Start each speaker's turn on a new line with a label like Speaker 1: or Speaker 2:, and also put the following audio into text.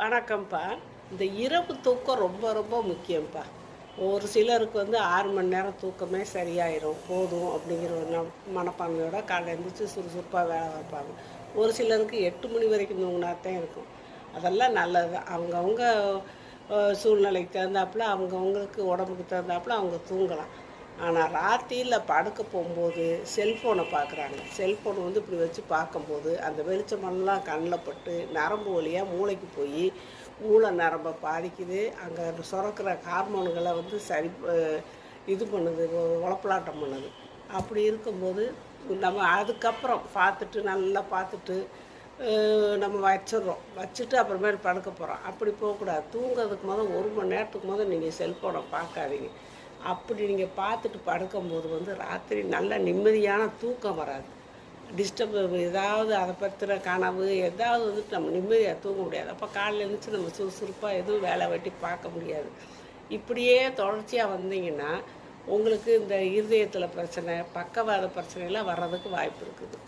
Speaker 1: வணக்கம்ப்பா. இந்த இரவு தூக்கம் ரொம்ப ரொம்ப முக்கியம்ப்பா. ஒரு சிலருக்கு வந்து ஆறு மணி நேரம் தூக்கமே சரியாயிரும் போதும் அப்படிங்கிற ஒரு மனப்பான்மையோட காலையில் எழுந்திரிச்சு சுறுசுறுப்பாக வேலை வைப்பாங்க ஒரு சிலருக்கு எட்டு மணி வரைக்கும் தூங்கினா தான் இருக்கும். அதெல்லாம் நல்லது தான். அவங்கவுங்க சூழ்நிலைக்கு தகுந்தாப்புல அவங்கவுங்களுக்கு உடம்புக்கு தகுந்தாப்புல அவங்க தூங்கலாம். ஆனால் ராத்திரியில் படுக்க போகும்போது செல்ஃபோனை பார்க்குறாங்க செல்ஃபோனை வந்து இப்படி வச்சு பார்க்கும்போது அந்த வெளிச்சமெல்லாம் கண்ணில் பட்டு நரம்பு வழியாக மூளைக்கு போய் மூளை நரம்பை பாதிக்குது. அங்கே சுரக்கிற ஹார்மோன்களை வந்து சரி இது பண்ணுது உழப்பலாட்டம் பண்ணுது. அப்படி இருக்கும்போது நம்ம அதுக்கப்புறம் பார்த்துட்டு நல்லா பார்த்துட்டு நம்ம வச்சிடுறோம். வச்சுட்டு அப்புறமேட்டு படுக்க போகிறோம் அப்படி போகக்கூடாது. தூங்குறதுக்கு முதல் ஒரு மணி நேரத்துக்கு முதல் நீங்கள் செல்ஃபோனை பார்க்காதீங்க. அப்படி நீங்கள் பார்த்துட்டு படுக்கும்போது வந்து ராத்திரி நல்ல நிம்மதியான தூக்கம் வராது. டிஸ்டர்ப் ஏதாவது அதை பற்றின கனவு ஏதாவது வந்துட்டு நம்ம நிம்மதியாக தூங்க முடியாது. அப்போ காலையில் எழுந்துச்சு நம்ம சுறுசுறுப்பாக எதுவும் வேலை வெட்டி பார்க்க முடியாது. இப்படியே தொடர்ச்சியாக வந்தீங்கன்னா உங்களுக்கு இந்த இருதயத்தில் பிரச்சனை பக்கவாத பிரச்சனைலாம் வர்றதுக்கு வாய்ப்பு இருக்குது.